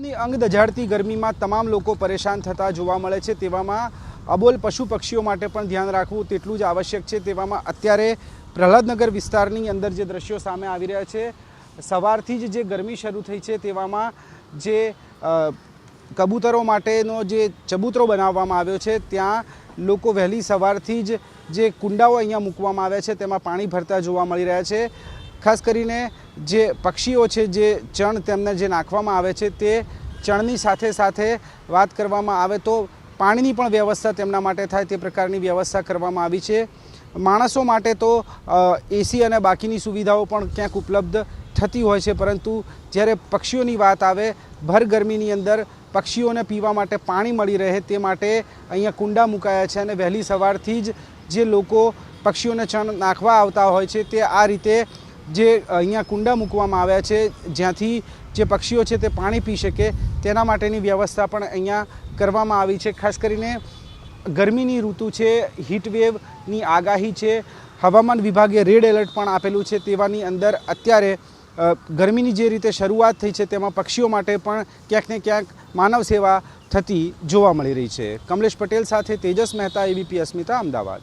ઉનાળાની અંગ દજાડતી ગરમીમાં તમામ લોકો પરેશાન થતા જોવા મળે છે. તેવામાં અબોલ પશુ પક્ષીઓ માટે પણ ધ્યાન રાખવું તેટલું જ આવશ્યક છે. તેવામાં અત્યારે પ્રહલાદનગર વિસ્તારની અંદર જે દ્રશ્યો સામે આવી રહ્યા છે, સવારથી જ જે ગરમી શરૂ થઈ છે, તેવામાં જે કબૂતરો માટેનો જે ચબૂતરો બનાવવામાં આવ્યો છે, ત્યાં લોકો વહેલી સવારથી જ જે કુંડાઓ અહીંયા મૂકવામાં આવ્યા છે, તેમાં પાણી ભરતા જોવા મળી રહ્યા છે. ખાસ કરીને જે પક્ષીઓ છે, જે ચણ તેમને જે નાખવામાં આવે છે, તે ચણની સાથે સાથે વાત કરવામાં આવે તો પાણીની પણ વ્યવસ્થા તેમના માટે થાય, તે પ્રકારની વ્યવસ્થા કરવામાં આવી છે. માણસો માટે તો એસી અને બાકીની સુવિધાઓ પણ ક્યાંક ઉપલબ્ધ થતી હોય છે, પરંતુ જ્યારે પક્ષીઓની વાત આવે, ભર ગરમીની અંદર પક્ષીઓને પીવા માટે પાણી મળી રહે, તે માટે અહીંયા કુંડા મુકાયા છે અને વહેલી સવારથી જ જે લોકો પક્ષીઓને ચણ નાખવા આવતા હોય છે, તે આ રીતે જે અહીંયા કુંડા મૂકવામાં આવ્યા છે, જ્યાંથી જે પક્ષીઓ છે તે પાણી પી શકે, તેના માટેની વ્યવસ્થા પણ અહીંયા કરવામાં આવી છે. ખાસ કરીને ગરમીની ઋતુ છે હીટવેવની આગાહી છે, હવામાન વિભાગે રેડ એલર્ટ પણ આપેલું છે તેવાની અંદર અત્યારે ગરમીની જે રીતે શરૂઆત થઈ છે તેમાં પક્ષીઓ માટે પણ ક્યાંક ને ક્યાંક માનવ સેવા થતી જોવા મળી રહી છે. કમલેશ પટેલ સાથે તેજસ મહેતા એબીપી અસ્મિતા, અમદાવાદ.